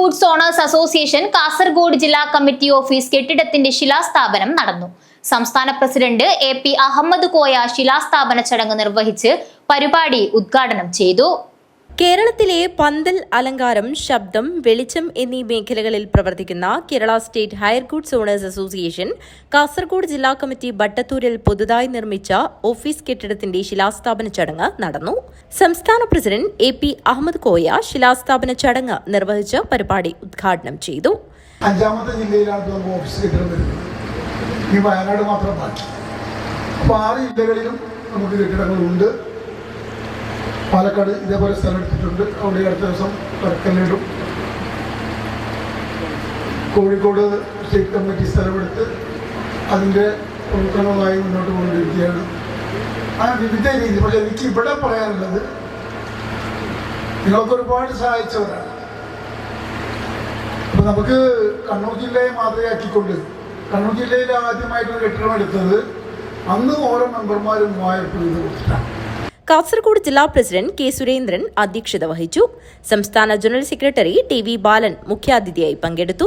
Goods owners association Kasaragod ജില്ലാ committee office കെട്ടിടത്തിന്റെ ശിലാസ്ഥാപനം നടന്നു. സംസ്ഥാന president A P Ahammed Koya ശിലാസ്ഥാപന ചടങ്ങ് നിർവഹിച്ച് പരിപാടി ഉദ്ഘാടനം ചെയ്തു. കേരളത്തിലെ പന്തൽ അലങ്കാരം ശബ്ദം വെളിച്ചം എന്നീ മേഖലകളിൽ പ്രവർത്തിക്കുന്ന Kerala state hire goods owners association Kasaragod ജില്ലാ കമ്മിറ്റി ബട്ടത്തൂരിൽ പുതുതായി നിർമ്മിച്ച ഓഫീസ് കെട്ടിടത്തിന്റെ ശിലാസ്ഥാപന ചടങ്ങ് നടന്നു. സംസ്ഥാന president A P Ahammed Koya ശിലാസ്ഥാപന ചടങ്ങ് നിർവഹിച്ച് പരിപാടി ഉദ്ഘാടനം ചെയ്തു. അഞ്ചാമത്തെ ജില്ലയിലാണ് ഓഫീസ് കെട്ടിടം ഈ വയനാട് മാത്രം ബാക്കി അപ്പോൾ ആറ് ജില്ലകളിലും നമുക്ക് കെട്ടിടങ്ങളുണ്ട്. പാലക്കാട് ഇതേപോലെ സ്ഥലം എടുത്തിട്ടുണ്ട്. അവിടെ അടുത്ത ദിവസം വർക്കല്ലിടും കോഴിക്കോട് സ്റ്റേറ്റ് കമ്മിറ്റി സ്ഥലമെടുത്ത് അതിന്റെ പ്രവർത്തനവുമായി മുന്നോട്ട് കൊണ്ടിരിക്കുകയാണ് ആ വിവിധ രീതി പക്ഷേ എനിക്ക് ഇവിടെ പറയാനുള്ളത് നിങ്ങൾക്ക് ഒരുപാട് സഹായിച്ചവരാണ്. അപ്പൊ നമുക്ക് കണ്ണൂർ ജില്ലയെ മാതൃകയാക്കിക്കൊണ്ട് കണ്ണൂർ ജില്ലയിൽ ആദ്യമായിട്ടൊരു കെട്ടിടം എടുത്തത് അന്ന് ഓരോ മെമ്പർമാരും മൂവായിരം രൂപ കൊടുത്തിട്ടാണ്. കാസർഗോഡ് ജില്ലാ പ്രസിഡന്റ് കെ സുരേന്ദ്രൻ അധ്യക്ഷത വഹിച്ചു. സംസ്ഥാന general secretary T V Balan മുഖ്യാതിഥിയായി പങ്കെടുത്തു.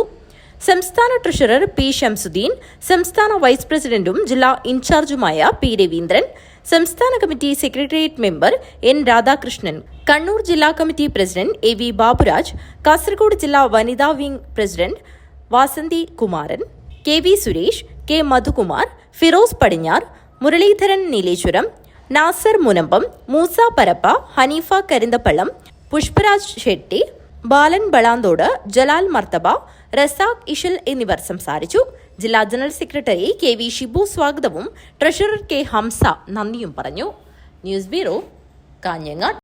സംസ്ഥാന ട്രഷറർ പി ഷംസുദ്ദീൻ സംസ്ഥാന വൈസ് പ്രസിഡന്റും ജില്ലാ ഇൻചാർജുമായ പി രവീന്ദ്രൻ സംസ്ഥാന committee secretariat member N Radhakrishnan Kannur ജില്ലാ committee president A V Baburaj Kasaragod ജില്ലാ വനിതാ wing president Vasanthi Kumaran K V Suresh K Madhukumar Firoz Padinjar Muraleedharan Nileshwaram Nasar Munambam Moosa Parappa Haneefa Karinthapallam Pushparaj Shetty Balan Balanthode Jalal Marthaba Razak Ishal എന്നിവർ സംസാരിച്ചു. ജില്ലാ general secretary K V Shibu സ്വാഗതവും treasurer K Hamza നന്ദിയും പറഞ്ഞു. News bureau Kanhangad.